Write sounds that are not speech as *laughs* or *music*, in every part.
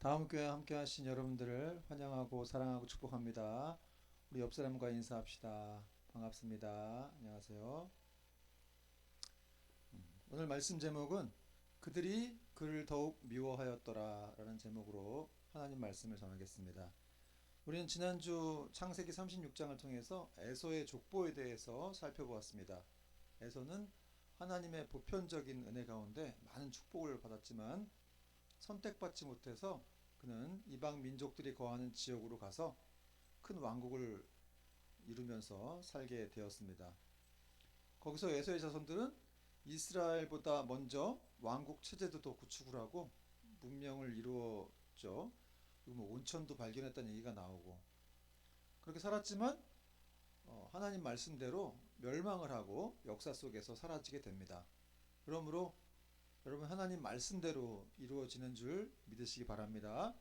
다음 교회 함께 하신 여러분들을 환영하고 사랑하고 축복합니다. 우리 옆 사람과 인사합시다. 반갑습니다. 안녕하세요. 음, 오늘 말씀 제목은 그들이 그를 더욱 미워하였더라 라는 제목으로 하나님 말씀을 전하겠습니다. 우리는 지난주 창세기 36장을 통해서 에서의 족보에 대해서 살펴보았습니다. 에서는 하나님의 보편적인 은혜 가운데 많은 축복을 받았지만 선택받지 못해서 그는 이방 민족들이 거하는 지역으로 가서 큰 왕국을 이루면서 살게 되었습니다. 거기서 에서의 자손들은 이스라엘보다 먼저 왕국 체제도 더 구축을 하고 문명을 이루었죠. 뭐 온천도 발견했다는 얘기가 나오고 그렇게 살았지만 어, 하나님 말씀대로 멸망을 하고 역사 속에서 사라지게 됩니다. 그러므로 여러분 하나님 말씀대로 이루어지는 줄 믿으시기 바랍니다.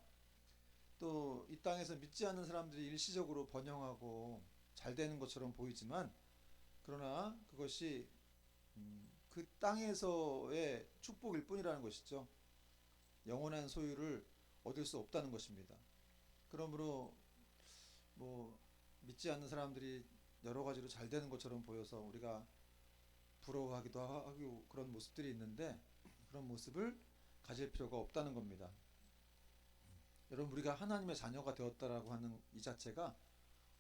또 이 땅에서 믿지 않는 사람들이 일시적으로 번영하고 잘 되는 것처럼 보이지만 그러나 그것이 음, 그 땅에서의 축복일 뿐이라는 것이죠. 영원한 소유를 얻을 수 없다는 것입니다. 그러므로 뭐 믿지 않는 사람들이 여러 가지로 잘 되는 것처럼 보여서 우리가 부러워하기도 하고 그런 모습들이 있는데 그런 모습을 가질 필요가 없다는 겁니다. 여러분 우리가 하나님의 자녀가 되었다라고 하는 이 자체가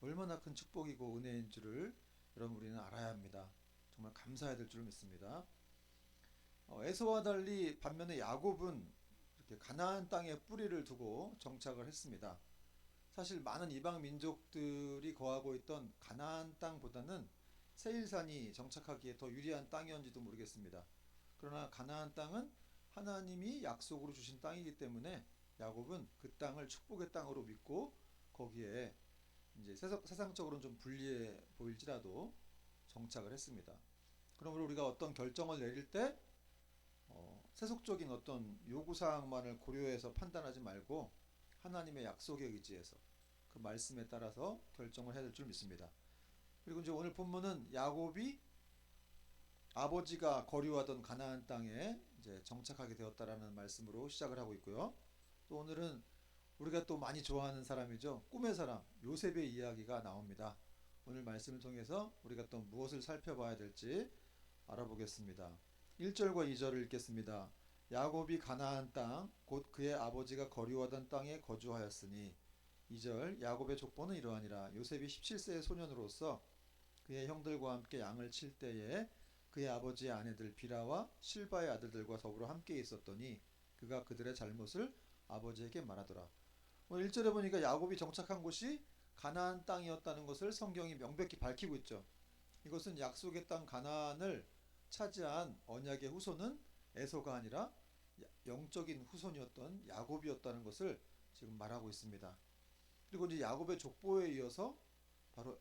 얼마나 큰 축복이고 은혜인 줄을 여러분 우리는 알아야 합니다. 정말 감사해야 될 줄 믿습니다. 어, 에서와 달리 반면에 야곱은 이렇게 가나안 땅에 뿌리를 두고 정착을 했습니다. 사실 많은 이방 민족들이 거하고 있던 가나안 땅보다는 세일산이 정착하기에 더 유리한 땅이었는지도 모르겠습니다. 그러나 가나안 땅은 하나님이 약속으로 주신 땅이기 때문에 야곱은 그 땅을 축복의 땅으로 믿고 거기에 이제 세상, 세상적으로는 좀 불리해 보일지라도 정착을 했습니다. 그러므로 우리가 어떤 결정을 내릴 때 어, 세속적인 어떤 요구사항만을 고려해서 판단하지 말고 하나님의 약속에 의지해서 그 말씀에 따라서 결정을 해야 될 줄 믿습니다. 그리고 이제 오늘 본문은 야곱이 아버지가 거류하던 가나안 땅에 이제 정착하게 되었다라는 말씀으로 시작을 하고 있고요. 또 오늘은 우리가 또 많이 좋아하는 사람이죠. 꿈의 사람 요셉의 이야기가 나옵니다. 오늘 말씀을 통해서 우리가 또 무엇을 살펴봐야 될지 알아보겠습니다. 1절과 2절을 읽겠습니다. 야곱이 가나안 땅 곧 그의 아버지가 거류하던 땅에 거주하였으니 2절 야곱의 족보는 이러하니라 요셉이 17세의 소년으로서 그의 형들과 함께 양을 칠 때에 그의 아버지의 아내들 비라와 실바의 아들들과 더불어 함께 있었더니 그가 그들의 잘못을 아버지에게 말하더라. 오늘 1절에 보니까 야곱이 정착한 곳이 가나안 땅이었다는 것을 성경이 명백히 밝히고 있죠. 이것은 약속의 땅 가나안을 차지한 언약의 후손은 에서가 아니라 영적인 후손이었던 야곱이었다는 것을 지금 말하고 있습니다. 그리고 이제 야곱의 족보에 이어서 바로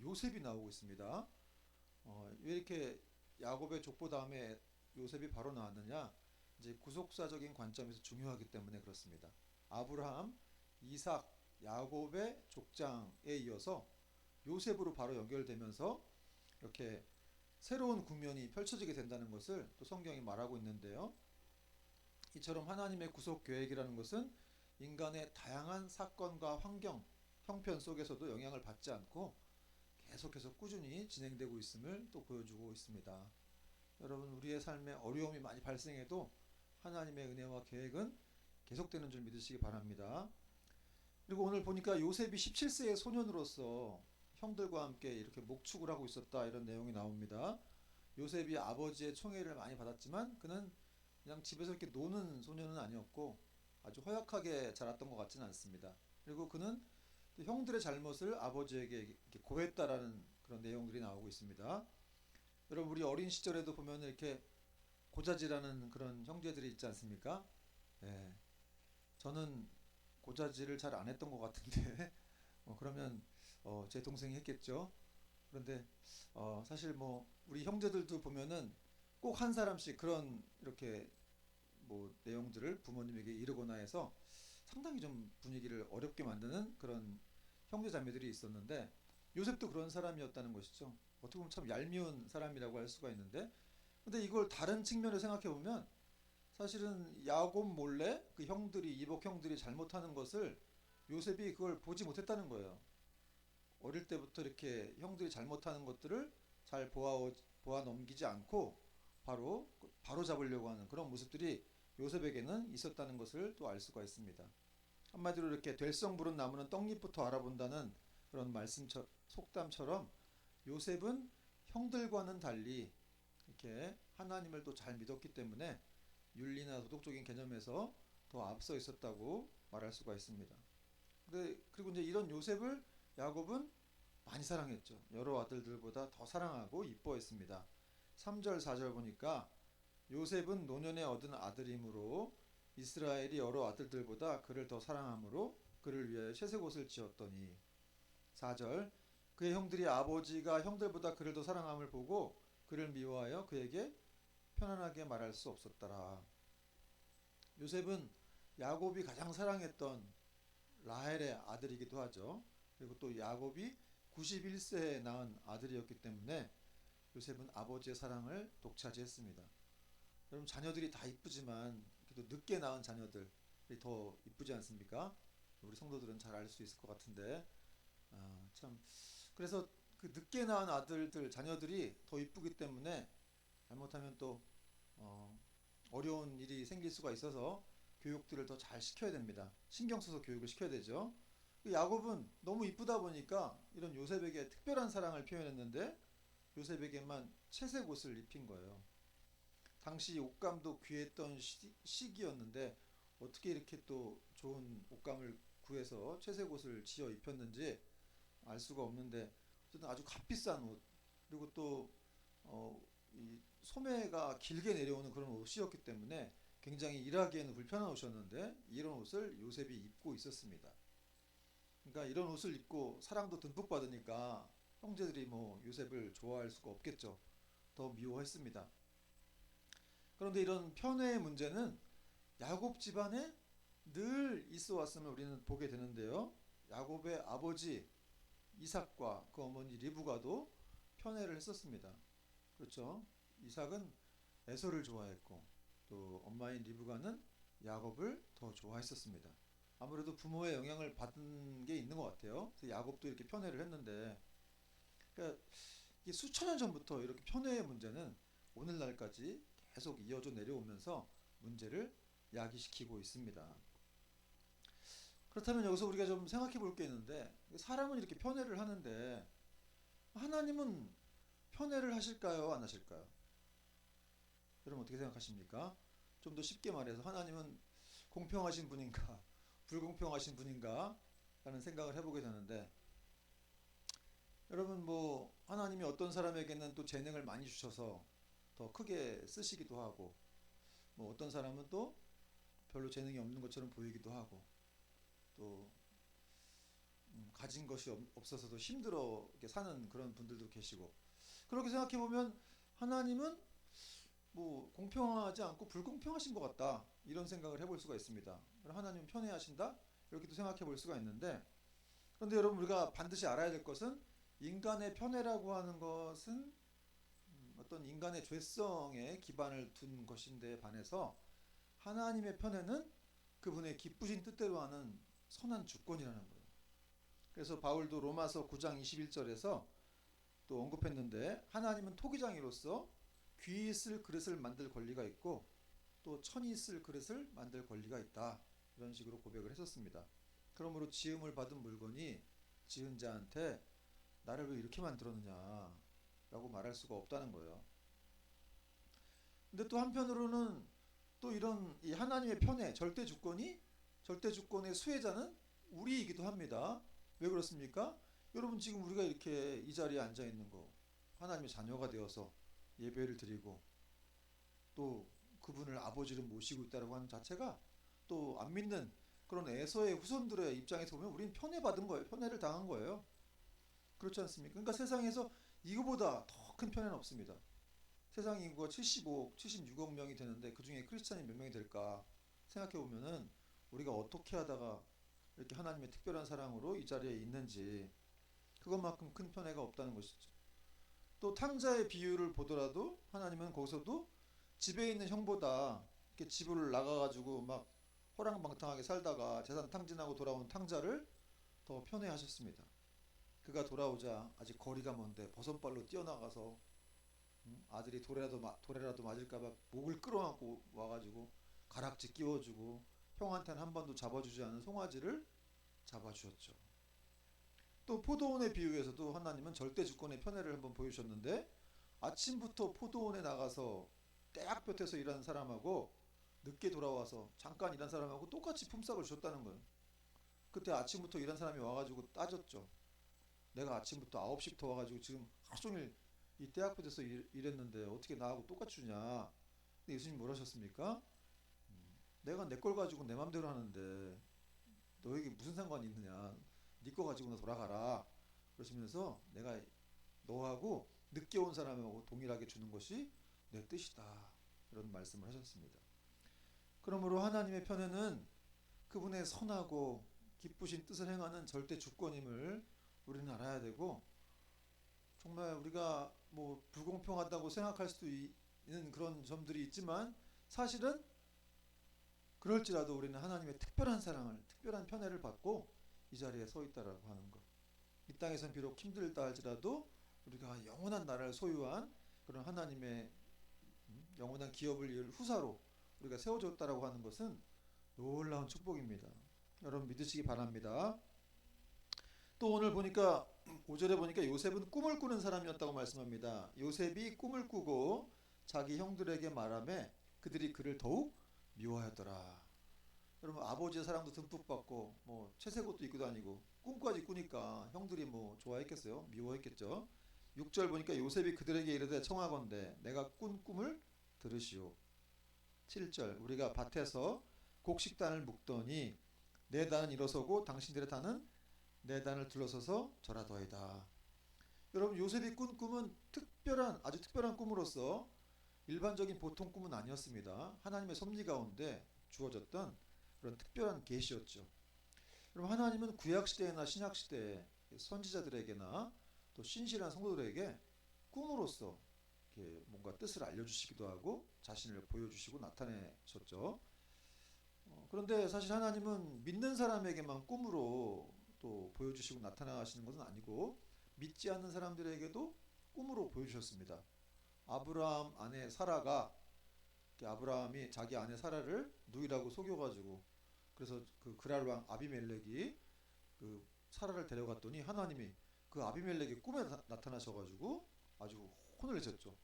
요셉이 나오고 있습니다. 어, 왜 이렇게 야곱의 족보 다음에 요셉이 바로 나왔느냐? 이제 구속사적인 관점에서 중요하기 때문에 그렇습니다. 아브라함, 이삭, 야곱의 족장에 이어서 요셉으로 바로 연결되면서 이렇게 새로운 국면이 펼쳐지게 된다는 것을 또 성경이 말하고 있는데요. 이처럼 하나님의 구속 계획이라는 것은 인간의 다양한 사건과 환경, 형편 속에서도 영향을 받지 않고 계속해서 꾸준히 진행되고 있음을 또 보여주고 있습니다. 여러분, 우리의 삶에 어려움이 많이 발생해도 하나님의 은혜와 계획은 계속되는 줄 믿으시기 바랍니다. 그리고 오늘 보니까 요셉이 17세의 소년으로서 형들과 함께 이렇게 목축을 하고 있었다 이런 내용이 나옵니다. 요셉이 아버지의 총애를 많이 받았지만 그는 그냥 집에서 이렇게 노는 소년은 아니었고 아주 허약하게 자랐던 것 같지는 않습니다. 그리고 그는 형들의 잘못을 아버지에게 고했다라는 그런 내용들이 나오고 있습니다. 여러분 우리 어린 시절에도 보면 이렇게 고자질하는 그런 형제들이 있지 않습니까? 예. 저는 고자질을 잘 안 했던 것 같은데 어, *laughs* 그러면 어, 제 동생이 했겠죠. 그런데 어, 사실 뭐 우리 형제들도 보면은 꼭 한 사람씩 그런 이렇게 뭐 내용들을 부모님에게 이르거나 해서 상당히 좀 분위기를 어렵게 만드는 그런 형제 자매들이 있었는데 요셉도 그런 사람이었다는 것이죠. 어떻게 보면 참 얄미운 사람이라고 할 수가 있는데 근데 이걸 다른 측면으로 생각해 보면 사실은 야곱 몰래 그 형들이 이복 형들이 잘못하는 것을 요셉이 그걸 보지 못했다는 거예요. 어릴 때부터 이렇게 형들이 잘못하는 것들을 잘 보아 보아 넘기지 않고 바로 바로 잡으려고 하는 그런 모습들이 요셉에게는 있었다는 것을 또 알 수가 있습니다. 한마디로 이렇게 될성 부른 나무는 떡잎부터 알아본다는 그런 말씀 속담처럼 요셉은 형들과는 달리 이렇게 하나님을 또 잘 믿었기 때문에 윤리나 도덕적인 개념에서 더 앞서 있었다고 말할 수가 있습니다. 근데 그리고 이제 이런 요셉을 야곱은 많이 사랑했죠. 여러 아들들보다 더 사랑하고 이뻐했습니다. 3절 4절 보니까 요셉은 노년에 얻은 아들이므로 이스라엘이 여러 아들들보다 그를 더 사랑하므로 그를 위하여 채색 옷을 지었더니 4절 그의 형들이 아버지가 형들보다 그를 더 사랑함을 보고 그를 미워하여 그에게 편안하게 말할 수 없었더라. 요셉은 야곱이 가장 사랑했던 라헬의 아들이기도 하죠. 그리고 또 야곱이 91세에 낳은 아들이었기 때문에 요셉은 아버지의 사랑을 독차지했습니다. 여러분 자녀들이 다 이쁘지만 그래도 늦게 낳은 자녀들이 더 이쁘지 않습니까? 우리 성도들은 잘 알 수 있을 것 같은데 아, 참 그래서 그 늦게 낳은 아들들 자녀들이 더 이쁘기 때문에 잘못하면 또 어, 어려운 일이 생길 수가 있어서 교육들을 더 잘 시켜야 됩니다. 신경 써서 교육을 시켜야 되죠. 그 야곱은 너무 이쁘다 보니까 이런 요셉에게 특별한 사랑을 표현했는데 요셉에게만 채색 옷을 입힌 거예요. 당시 옷감도 귀했던 시, 기였는데 어떻게 이렇게 또 좋은 옷감을 구해서 채색 옷을 지어 입혔는지 알 수가 없는데 어쨌든 아주 값비싼 옷 그리고 또 어, 이 소매가 길게 내려오는 그런 옷이었기 때문에 굉장히 일하기에는 불편한 옷이었는데 이런 옷을 요셉이 입고 있었습니다. 그러니까 이런 옷을 입고 사랑도 듬뿍 받으니까 형제들이 뭐 요셉을 좋아할 수가 없겠죠. 더 미워했습니다. 그런데 이런 편애의 문제는 야곱 집안에 늘 있어 왔음을 우리는 보게 되는데요. 야곱의 아버지 이삭과 그 어머니 리브가도 편애를 했었습니다. 그렇죠? 이삭은 에서를 좋아했고 또 엄마인 리브가는 야곱을 더 좋아했었습니다. 아무래도 부모의 영향을 받은 게 있는 것 같아요. 그래서 야곱도 이렇게 편애를 했는데, 그러니까 수천 년 전부터 이렇게 편애의 문제는 오늘날까지 계속 이어져 내려오면서 문제를 야기시키고 있습니다. 그렇다면 여기서 우리가 좀 생각해 볼 게 있는데, 사람은 이렇게 편애를 하는데, 하나님은 편애를 하실까요? 안 하실까요? 여러분 어떻게 생각하십니까? 좀 더 쉽게 말해서 하나님은 공평하신 분인가? 불공평하신 분인가 라는 생각을 해보게 되는데 여러분 뭐 하나님이 어떤 사람에게는 또 재능을 많이 주셔서 더 크게 쓰시기도 하고 뭐 어떤 사람은 또 별로 재능이 없는 것처럼 보이기도 하고 또 음, 가진 것이 없어서도 힘들어 사는 그런 분들도 계시고 그렇게 생각해 보면 하나님은 뭐 공평하지 않고 불공평하신 것 같다 이런 생각을 해볼 수가 있습니다. 하나님 편애하신다 이렇게도 생각해 볼 수가 있는데 그런데 여러분 우리가 반드시 알아야 될 것은 인간의 편애라고 하는 것은 음, 어떤 인간의 죄성에 기반을 둔 것인데 반해서 하나님의 편애는 그분의 기쁘신 뜻대로 하는 선한 주권이라는 거예요. 그래서 바울도 로마서 9장 21절에서 또 언급했는데 하나님은 토기장이로서 귀 있을 그릇을 만들 권리가 있고 또 천이 있을 그릇을 만들 권리가 있다. 이런 식으로 고백을 했었습니다. 그러므로 지음을 받은 물건이 지은 자한테 나를 왜 이렇게 만들었느냐 라고 말할 수가 없다는 거예요. 근데 또 한편으로는 또 이런 이 하나님의 편에 절대 주권이 절대 주권의 수혜자는 우리이기도 합니다. 왜 그렇습니까? 여러분 지금 우리가 이렇게 이 자리에 앉아 있는 거 하나님의 자녀가 되어서 예배를 드리고 또 그분을 아버지로 모시고 있다고 하는 자체가 또 안 믿는 그런 에서의 후손들의 입장에서 보면 우리는 편애받은 거예요. 편애를 당한 거예요. 그렇지 않습니까? 그러니까 세상에서 이거보다 더 큰 편애는 없습니다. 세상 인구가 75억, 76억 명이 되는데 그 중에 크리스찬이 몇 명이 될까 생각해 보면은 우리가 어떻게 하다가 이렇게 하나님의 특별한 사랑으로 이 자리에 있는지 그것만큼 큰 편애가 없다는 것이죠. 또 탕자의 비유를 보더라도 하나님은 거기서도 집에 있는 형보다 이렇게 집을 나가가지고 막 호랑방탕하게 살다가 재산 탕진하고 돌아온 탕자를 더 편애하셨습니다. 그가 돌아오자 아직 거리가 먼데 버선발로 뛰어나가서 음, 아들이 돌에라도 마- 돌에라도 맞을까봐 목을 끌어안고 와가지고 가락지 끼워주고 형한테는 한 번도 잡아주지 않은 송아지를 잡아주었죠. 또 포도원의 비유에서도 하나님은 절대 주권의 편애를 한번 보여주셨는데 아침부터 포도원에 나가서 떼약볕에서 일하는 사람하고 늦게 돌아와서 잠깐 일한 사람하고 똑같이 품삯을 줬다는 거예요. 그때 아침부터 일한 사람이 와가지고 따졌죠. 내가 아침부터 9시부터 와가지고 지금 하루 종일 이 일, 일했는데 어떻게 나하고 똑같이 주냐. 근데 예수님 뭐라 하셨습니까? 음, 내가 내 걸 가지고 내 맘대로 하는데 너에게 무슨 상관이 있느냐. 네 거 가지고 너 돌아가라. 그러시면서 내가 너하고 늦게 온 사람하고 동일하게 주는 것이 내 뜻이다. 이런 말씀을 하셨습니다. 그러므로 하나님의 편에는 그분의 선하고 기쁘신 뜻을 행하는 절대 주권임을 우리는 알아야 되고 정말 우리가 뭐 불공평하다고 생각할 수도 이- 있는 그런 점들이 있지만 사실은 그럴지라도 우리는 하나님의 특별한 사랑을 특별한 편애를 받고 이 자리에 서 있다라고 하는 것. 이 땅에선 비록 힘들다 할지라도 우리가 영원한 나라를 소유한 그런 하나님의 음, 영원한 기업을 이을 후사로 우리가 세워졌다라고 하는 것은 놀라운 축복입니다. 여러분 믿으시기 바랍니다. 또 오늘 보니까 5절에 보니까 요셉은 꿈을 꾸는 사람이었다고 말씀합니다. 요셉이 꿈을 꾸고 자기 형들에게 말하매 그들이 그를 더욱 미워하였더라. 여러분 아버지의 사랑도 듬뿍 받고 뭐 채색 옷도 입고 다니고 꿈까지 꾸니까 형들이 뭐 좋아했겠어요? 미워했겠죠. 6절 보니까 요셉이 그들에게 이르되 청하건대 내가 꾼 꿈을 들으시오. 7절 우리가 밭에서 곡식단을 묶더니 내 단은 일어서고 당신들의 단은 내 단을 둘러서서 절하더이다. 여러분 요셉이 꾼 꿈은 특별한 아주 특별한 꿈으로서 일반적인 보통 꿈은 아니었습니다. 하나님의 섭리 가운데 주어졌던 그런 특별한 계시였죠. 여러분 하나님은 구약 시대나 신약 시대 선지자들에게나 또 신실한 성도들에게 이렇게 뭔가 뜻을 알려주시기도 하고 자신을 보여주시고 나타내셨죠. 어, 그런데 사실 하나님은 믿는 사람에게만 꿈으로 또 보여주시고 나타나시는 것은 아니고 믿지 않는 사람들에게도 꿈으로 보여주셨습니다. 아브라함 아내 사라가 아브라함이 자기 아내 사라를 누이라고 속여가지고 그래서 그 그랄 왕 아비멜렉이 그 사라를 데려갔더니 하나님이 그 아비멜렉의 꿈에 나, 나타나셔가지고 아주 혼을 내셨죠.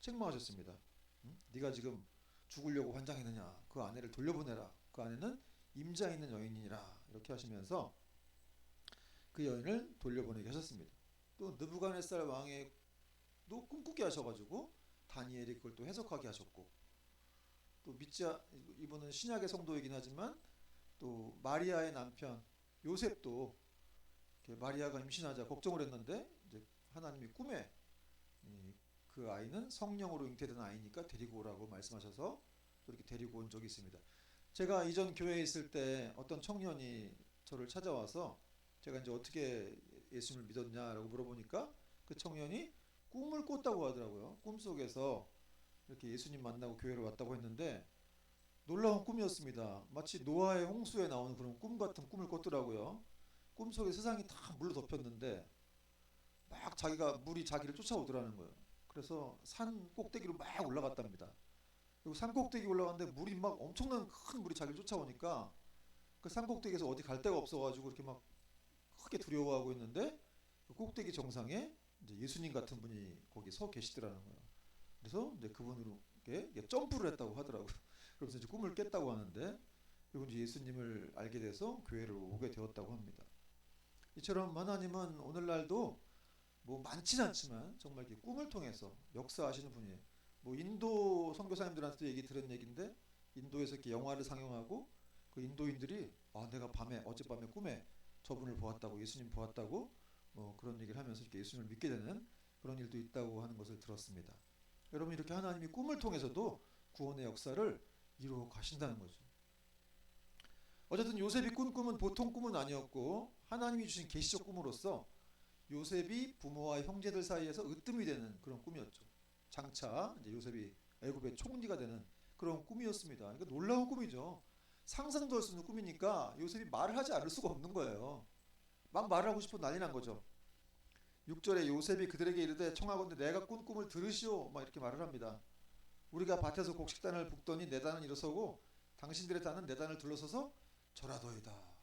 책망하셨습니다. 응? 네가 지금 죽으려고 환장했느냐? 그 아내를 돌려보내라. 그 아내는 임자 있는 여인이라 이렇게 하시면서 그 여인을 돌려보내게 하셨습니다. 또 느부갓네살 왕의도 꿈꾸게 하셔가지고 다니엘이 그걸 또 해석하게 하셨고 또 믿지 않- 이분은 신약의 성도이긴 하지만 또 마리아의 남편 요셉도 마리아가 임신하자 걱정을 했는데 이제 하나님이 꿈에 이- 그 아이는 성령으로 잉태된 아이니까 데리고 오라고 말씀하셔서 또 이렇게 데리고 온 적이 있습니다. 제가 이전 교회에 있을 때 어떤 청년이 저를 찾아와서 제가 이제 어떻게 예수님을 믿었냐라고 물어보니까 그 청년이 꿈을 꿨다고 하더라고요. 꿈속에서 이렇게 예수님 만나고 교회를 왔다고 했는데 놀라운 꿈이었습니다. 마치 노아의 홍수에 나오는 그런 꿈 같은 꿈을 꿨더라고요. 꿈속에 세상이 다 물로 덮였는데 막 자기가 물이 자기를 쫓아오더라는 거예요. 그래서 산 꼭대기로 막 올라갔답니다. 그리고 산 꼭대기 올라갔는데 물이 막 엄청난 큰 물이 자기를 쫓아오니까 그 산 꼭대기에서 어디 갈 데가 없어가지고 이렇게 막 크게 두려워하고 있는데 그 꼭대기 정상에 예수님 같은 분이 거기 서 계시더라는 거예요. 그래서 이제 그분으로게 점프를 했다고 하더라고요. *laughs* 그래서 이제 꿈을 깼다고 하는데 그리고 이제 예수님을 알게 돼서 교회를 오게 되었다고 합니다. 이처럼 하나님은 오늘날도 뭐 많지는 않지만 정말 꿈을 통해서 역사하시는 분이에요. 뭐 인도 선교사님들한테도 얘기 들은 얘기인데 인도에서 이렇게 영화를 상영하고 그 인도인들이 아 내가 밤에 어젯밤에 꿈에 저분을 보았다고 예수님 보았다고 뭐 그런 얘기를 하면서 이렇게 예수님을 믿게 되는 그런 일도 있다고 하는 것을 들었습니다. 여러분 이렇게 하나님이 꿈을 통해서도 구원의 역사를 이루어 가신다는 거죠. 어쨌든 요셉이 꾼 꿈은 보통 꿈은 아니었고 하나님이 주신 계시적 꿈으로서 요셉이 부모와 형제들 사이에서 으뜸이 되는 그런 꿈이었죠. 장차 이제 요셉이 애굽의 총리가 되는 그런 꿈이었습니다. 그러니까 놀라운 꿈이죠. 상상도 할수 있는 꿈이니까 요셉이 말을 하지 않을 수가 없는 거예요. 막 말을 하고 싶어 난리 난 거죠. 6절에 요셉이 그들에게 이르되 청하건대 내가 꾼 꿈을 들으시오 막 이렇게 말을 합니다. 우리가 밭에서 곡식단을 붓더니 내 단은 일어서고 당신들의 단은 내 단을 둘러서서 절하더이다.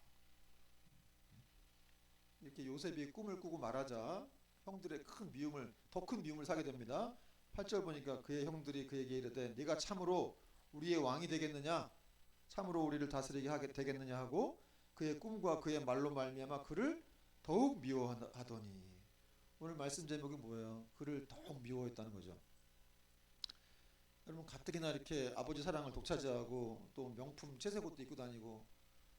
이렇게 요셉이 꿈을 꾸고 말하자 형들의 큰 미움을 더 큰 미움을 사게 됩니다. 8절 보니까 그의 형들이 그에게 이르되 네가 참으로 우리의 왕이 되겠느냐 참으로 우리를 다스리게 하게 되겠느냐 하고 그의 꿈과 그의 말로 말미암아 그를 더욱 미워하더니 오늘 말씀 제목이 뭐예요? 그를 더욱 미워했다는 거죠. 여러분 가뜩이나 이렇게 아버지 사랑을 독차지하고 또 명품 채색옷도 입고 다니고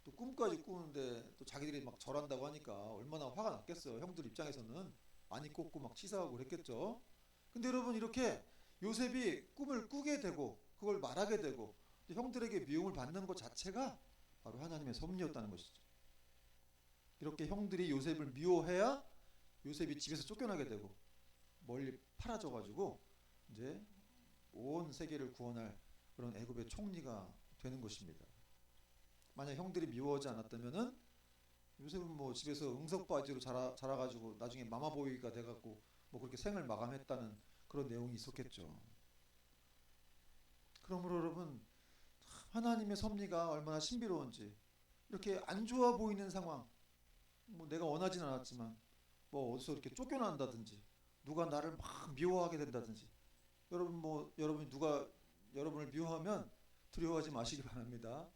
또 꿈까지 꾸는데 또 자기들이 막 절한다고 하니까 얼마나 화가 났겠어요. 형들 입장에서는 많이 꽂고 막 치사하고 그랬겠죠. 근데 여러분 이렇게 요셉이 꿈을 꾸게 되고 그걸 말하게 되고 또 형들에게 미움을 받는 것 자체가 바로 하나님의 섭리였다는 것이죠. 이렇게 형들이 요셉을 미워해야 요셉이 집에서 쫓겨나게 되고 멀리 팔아져 가지고 이제 온 세계를 구원할 그런 애굽의 총리가 되는 것입니다. 만약 형들이 미워하지 않았다면은 요셉은 뭐 집에서 응석바지로 자라 자라가지고 나중에 마마보이가 돼갖고 뭐 그렇게 생을 마감했다는 그런 내용이 있었겠죠. 그러므로 여러분 하나님의 섭리가 얼마나 신비로운지 이렇게 안 좋아 보이는 상황, 뭐 내가 원하진 않았지만 뭐 어디서 이렇게 쫓겨난다든지 누가 나를 막 미워하게 된다든지 여러분 뭐 여러분 누가 여러분을 미워하면 두려워하지 마시기 바랍니다.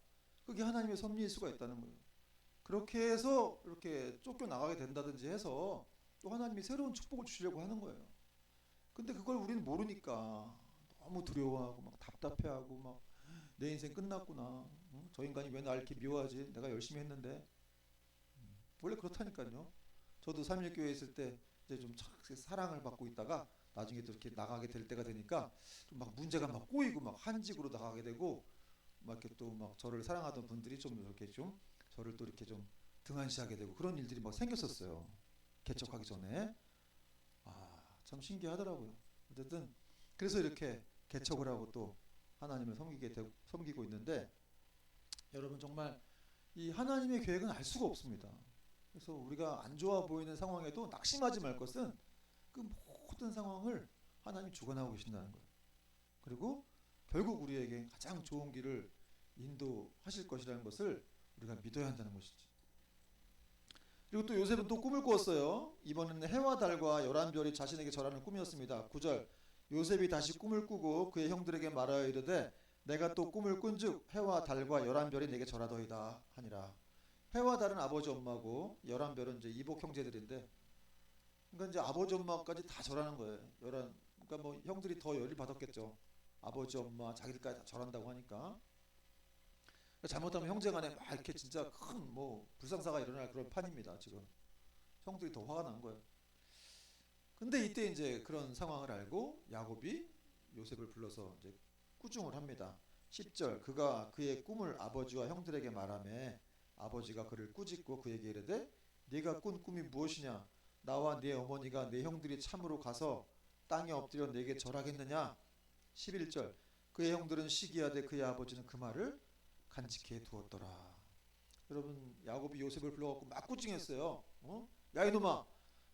그게 하나님의 섭리일 수가 있다는 거예요. 그렇게 해서 이렇게 쫓겨나가게 된다든지 해서 또 하나님이 새로운 축복을 주시려고 하는 거예요. 근데 그걸 우리는 모르니까 너무 두려워하고 막 답답해하고 막 내 인생 끝났구나. 응? 저 인간이 왜 날 이렇게 미워하지? 내가 열심히 했는데. 음, 원래 그렇다니까요. 저도 삼일교회 있을 때 이제 좀 착- 사랑을 받고 있다가 나중에 또 이렇게 나가게 될 때가 되니까 좀 막 문제가 막 꼬이고 막 한직으로 나가게 되고 막 이렇게 또 막 저를 사랑하던 분들이 좀 이렇게 좀 저를 또 이렇게 좀 등한시하게 되고 그런 일들이 막 생겼었어요. 개척하기 전에 아 참 신기하더라고요. 어쨌든 그래서 이렇게 개척을 하고 또 하나님을 섬기게 되고 섬기고 있는데 여러분 정말 이 하나님의 계획은 알 수가 없습니다. 그래서 우리가 안 좋아 보이는 상황에도 낙심하지 말 것은 그 모든 상황을 하나님 주관하고 계신다는 거예요. 그리고 결국 우리에게 가장 좋은 길을 인도하실 것이라는 것을 우리가 믿어야 한다는 것이죠. 그리고 또 요셉은 또 꿈을 꾸었어요. 이번에는 해와 달과 열한 별이 자신에게 절하는 꿈이었습니다. 9절 요셉이 다시 꿈을 꾸고 그의 형들에게 말하여 이르되 내가 또 꿈을 꾼즉 해와 달과 열한 별이 내게 절하더이다 하니라. 해와 달은 아버지 엄마고 열한 별은 이제 이복 형제들인데 그러니까 이제 아버지 엄마까지 다 절하는 거예요. 열한 그러니까 뭐 형들이 더 열이 받았겠죠. 아버지 엄마 자기들까지 다 절한다고 하니까 그러니까 잘못하면 형제간에 막 이렇게 진짜 큰 뭐 불상사가 일어날 그런 판입니다. 지금 형들이 더 화가 난 거예요. 근데 이때 이제 그런 상황을 알고 야곱이 요셉을 불러서 이제 꾸중을 합니다. 10절 그가 그의 꿈을 아버지와 형들에게 말하매 아버지가 그를 꾸짖고 그에게 이르되 네가 꾼 꿈이 무엇이냐 나와 네 어머니가 네 형들이 참으로 가서 땅에 엎드려 내게 절하겠느냐 11절 그의 형들은 시기하되 그의 아버지는 그 말을 간직해 두었더라. 여러분 야곱이 요셉을 불러갖고 막 꾸중했어요. 어? 야 이놈아,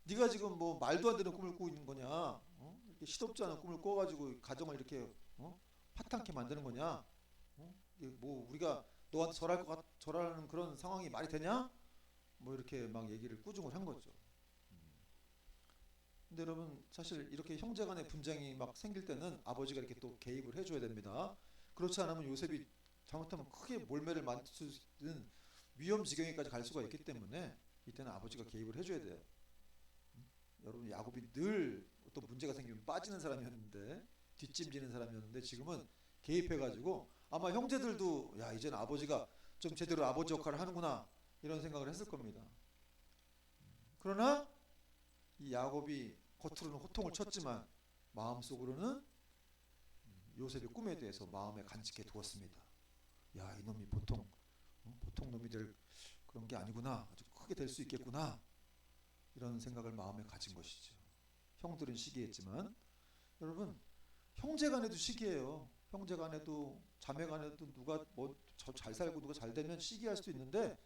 네가 지금 뭐 말도 안 되는 꿈을 꾸고 있는 거냐? 어? 이렇게 시덥지 않은 꿈을 꿔가지고 가정을 이렇게 어? 파탄케 만드는 거냐? 어? 뭐 우리가 너한테 절할 것 같, 절하는 그런 상황이 말이 되냐? 뭐 이렇게 막 얘기를 꾸중을 한 거죠. 음. 근데 여러분 사실 이렇게 형제간의 분쟁이 막 생길 때는 아버지가 이렇게 또 개입을 해줘야 됩니다. 그렇지 않으면 요셉이 잘못하면 크게 몰매를 만들 수 있는 위험 지경에까지 갈 수가 있기 때문에 이때는 아버지가 개입을 해줘야 돼요. 음? 여러분 야곱이 늘 어떤 문제가 생기면 빠지는 사람이었는데 뒷짐지는 사람이었는데 지금은 개입해가지고 아마 형제들도 야 이제는 아버지가 좀 제대로 아버지 역할을 하는구나 이런 생각을 했을 겁니다. 그러나 이 야곱이 겉으로는 호통을 쳤지만 마음속으로는 요셉의 꿈에 대해서 마음에 간직해 두었습니다. 야 이놈이 보통 어, 보통 놈이 될 그런 게 아니구나 아주 크게 될 수 있겠구나 이런 생각을 마음에 가진 것이죠. 형들은 시기했지만 여러분 형제간에도 시기해요. 형제간에도 자매간에도 누가 뭐 잘 살고 누가 잘 되면 시기할 수도 있는데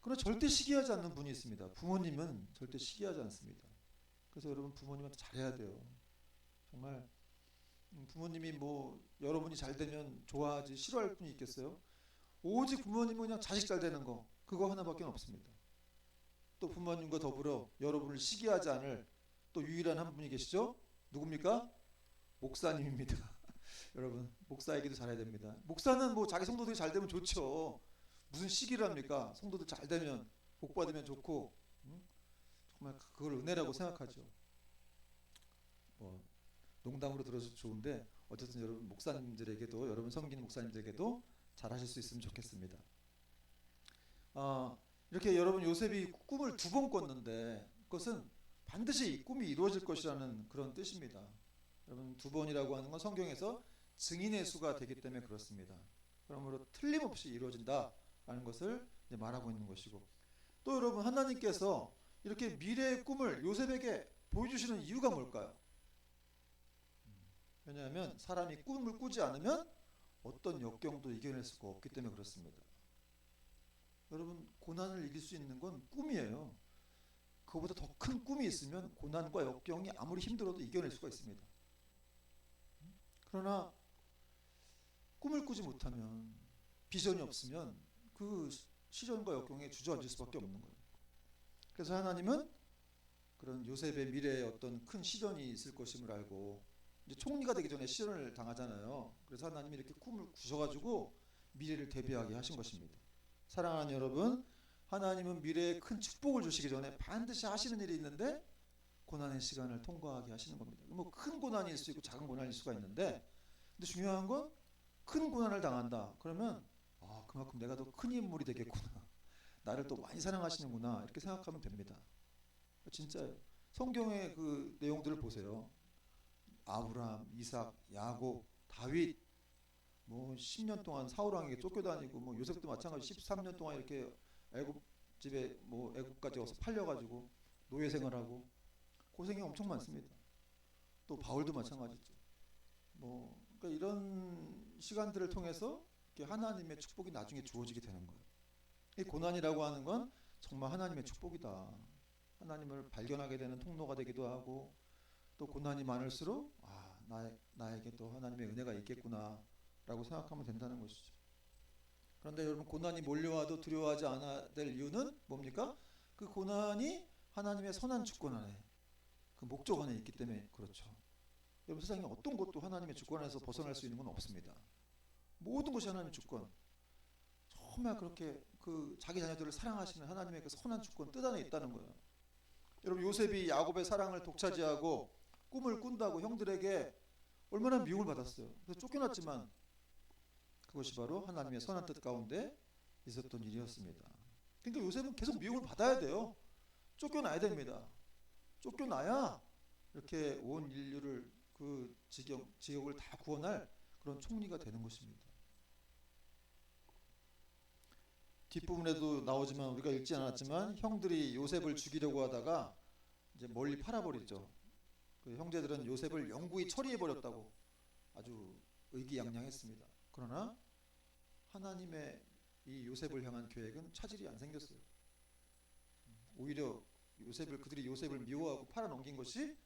그러나 절대 시기하지 않는 분이 있습니다. 부모님은 절대 시기하지 않습니다. 그래서 여러분 부모님한테 잘해야 돼요. 정말 음, 부모님이 뭐 여러분이 잘 되면 좋아하지 싫어할 분이 있겠어요? 오직 부모님은 그냥 자식 잘 되는 거 그거 하나밖에 없습니다. 또 부모님과 더불어 여러분을 시기하지 않을 또 유일한 한 분이 계시죠? 누굽니까? 목사님입니다. *laughs* 여러분 목사에게도 잘해야 됩니다. 목사는 뭐 자기 성도들이 잘 되면 좋죠. 무슨 시기를 합니까? 성도들 잘 되면 복 받으면 좋고 음? 정말 그걸 은혜라고 생각하죠. 뭐 농담으로 들어서 좋은데 어쨌든 여러분 목사님들에게도 여러분 섬기는 목사님들에게도 잘하실 수 있으면 좋겠습니다. 아 이렇게 여러분 요셉이 꿈을 두 번 꿨는데 그것은 반드시 이 꿈이 이루어질 것이라는 그런 뜻입니다. 여러분 두 번이라고 하는 건 성경에서 증인의 수가 되기 때문에 그렇습니다. 그러므로 틀림없이 이루어진다라는 것을 말하고 있는 것이고 또 여러분 하나님께서 이렇게 미래의 꿈을 요셉에게 보여주시는 이유가 뭘까요? 왜냐하면 사람이 꿈을 꾸지 않으면 어떤 역경도 이겨낼 수가 없기 때문에 그렇습니다. 여러분 고난을 이길 수 있는 건 꿈이에요. 그보다 더 큰 꿈이 있으면 고난과 역경이 아무리 힘들어도 이겨낼 수가 있습니다. 그러나 꿈을 꾸지 못하면 비전이 없으면 그 시련과 역경에 주저앉을 수밖에 없는 거예요. 그래서 하나님은 그런 요셉의 미래에 어떤 큰 시련이 있을 것임을 알고 이제 총리가 되기 전에 시련을 당하잖아요. 그래서 하나님이 이렇게 꿈을 꾸셔가지고 미래를 대비하게 하신 것입니다. 사랑하는 여러분, 하나님은 미래에 큰 축복을 주시기 전에 반드시 하시는 일이 있는데 고난의 시간을 통과하게 하시는 겁니다. 뭐 큰 고난일 수 있고 작은 고난일 수가 있는데, 근데 중요한 건 큰 고난을 당한다. 그러면 아 그만큼 내가 더 큰 인물이 되겠구나. 나를 또 많이 사랑하시는구나 이렇게 생각하면 됩니다. 진짜요. 성경의 그 내용들을 보세요. 아브라함, 이삭, 야곱, 다윗 뭐 10년 동안 사울 왕에게 쫓겨다니고 뭐 요셉도 마찬가지 13년 동안 이렇게 애굽 집에 뭐 애굽까지 와서 팔려 가지고 노예 생활하고 고생이 엄청 많습니다. 또 바울도 마찬가지죠. 뭐 그러니까 이런 시간들을 통해서 하나님의 축복이 나중에 주어지게 되는 거예요. 이 고난이라고 하는 건 정말 하나님의 축복이다. 하나님을 발견하게 되는 통로가 되기도 하고 또 고난이 많을수록 아 나, 나에게 또 하나님의 은혜가 있겠구나 라고 생각하면 된다는 것이죠. 그런데 여러분 고난이 몰려와도 두려워하지 않아야 될 이유는 뭡니까? 그 고난이 하나님의 선한 주권 안에 그 목적 안에 있기 때문에 그렇죠. 여러분 세상에 어떤 것도 하나님의 주권 안에서 벗어날 수 있는 건 없습니다. 모든 것이 하나님의 주권. 정말 그렇게 그 자기 자녀들을 사랑하시는 하나님의 그 선한 주권 뜻 안에 있다는 거예요. 여러분 요셉이 야곱의 사랑을 독차지하고 꿈을 꾼다고 형들에게 얼마나 미움을 받았어요. 그래서 쫓겨났지만 그것이 바로 하나님의 선한 뜻 가운데 있었던 일이었습니다. 그러니까 요셉은 계속 미움을 받아야 돼요. 쫓겨나야 됩니다. 쫓겨나야 이렇게 온 인류를 그 지역 지역을 다 구원할 그런 총리가 되는 것입니다. 뒷부분에도 나오지만 우리가 읽지 않았지만 형들이 요셉을 죽이려고 하다가 이제 멀리 팔아버리죠. 그 형제들은 요셉을 영구히 처리해 버렸다고 아주 의기양양했습니다. 그러나 하나님의 이 요셉을 향한 계획은 차질이 안 생겼어요. 오히려 요셉을 그들이 요셉을 미워하고 팔아 넘긴 것이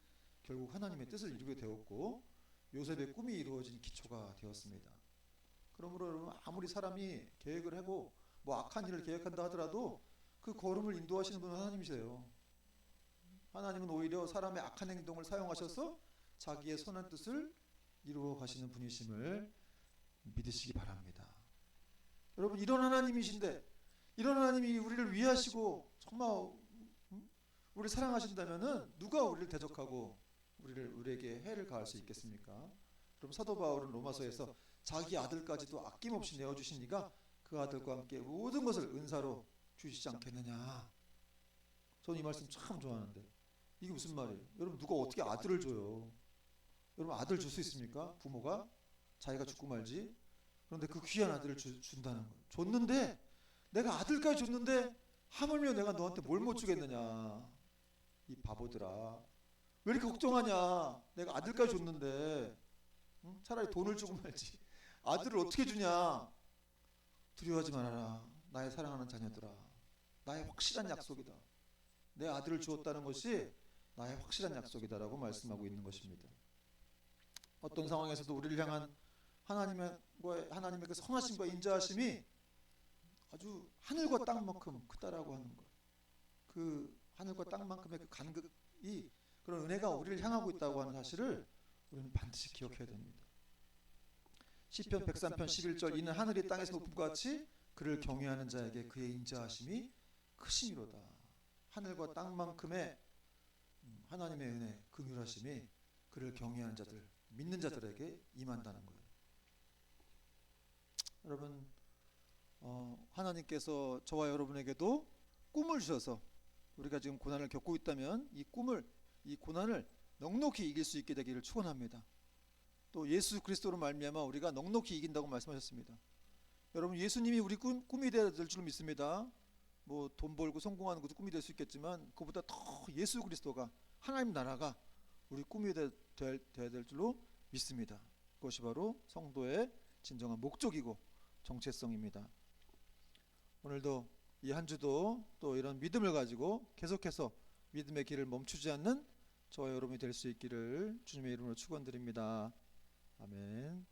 결국 하나님의 뜻을 이루게 되었고 요셉의 꿈이 이루어진 기초가 되었습니다. 그러므로 여러분 아무리 사람이 계획을 하고 뭐 악한 일을 계획한다 하더라도 그 걸음을 인도하시는 분은 하나님이세요. 하나님은 오히려 사람의 악한 행동을 사용하셔서 자기의 선한 뜻을 이루어 가시는 분이심을 믿으시기 바랍니다. 여러분 이런 하나님이신데 이런 하나님이 우리를 위하시고 정말 우리 사랑하신다면은 누가 우리를 대적하고 우리를 우리에게 해를 가할 수 있겠습니까? 그럼 사도 바울은 로마서에서 자기 아들까지도 아낌없이 내어 주시니까 그 아들과 함께 모든 것을 은사로 주시지 않겠느냐. 저는 이 말씀 참 좋아하는데 이게 무슨 말이에요? 여러분 누가 어떻게 아들을 줘요? 여러분 아들 줄 수 있습니까? 부모가 자기가 죽고 말지. 그런데 그 귀한 아들을 주, 준다는 거예요. 줬는데 내가 아들까지 줬는데 하물며 내가 너한테 뭘 못 주겠느냐. 이 바보들아. 왜 이렇게 걱정하냐? 내가 아들까지 줬는데 응? 차라리 돈을 주고 말지. 아들을 어떻게 주냐? 두려워하지 말아라. 나의 사랑하는 자녀들아. 나의 확실한 약속이다. 내 아들을 주었다는 것이 나의 확실한 약속이다라고 말씀하고 있는 것입니다. 어떤 상황에서도 우리를 향한 하나님의 하나님의 그 선하심과 인자하심이 아주 하늘과 땅만큼 크다라고 하는 것. 그 하늘과 땅만큼의 그 간극이 그런 은혜가 우리를 향하고 있다고 하는 사실을 우리는 반드시 기억해야 됩니다. 시편 103편 11절 이는 하늘이 땅에서 것 같이 그를 경외하는 자에게 그의 인자하심이 크심이로다. 하늘과 땅만큼의 음, 하나님의 은혜, 긍휼하심이 그를 경외하는 자들, 믿는 자들에게 임한다는 거예요. 여러분, 어, 하나님께서 저와 여러분에게도 꿈을 주셔서 우리가 지금 고난을 겪고 있다면 이 꿈을, 이 고난을 넉넉히 이길 수 있게 되기를 축원합니다. 또 예수 그리스도로 말미암아 우리가 넉넉히 이긴다고 말씀하셨습니다. 여러분 예수님이 우리 꿈, 꿈이 되어야 될줄 믿습니다. 뭐 돈 벌고 성공하는 것도 꿈이 될 수 있겠지만 그보다 더 예수 그리스도가 하나님 나라가 우리 꿈이 되, 되, 되어야 될 줄로 믿습니다. 그것이 바로 성도의 진정한 목적이고 정체성입니다. 오늘도 이 한 주도 또 이런 믿음을 가지고 계속해서 믿음의 길을 멈추지 않는 저와 여러분이 될 수 있기를 주님의 이름으로 축원드립니다. 아멘.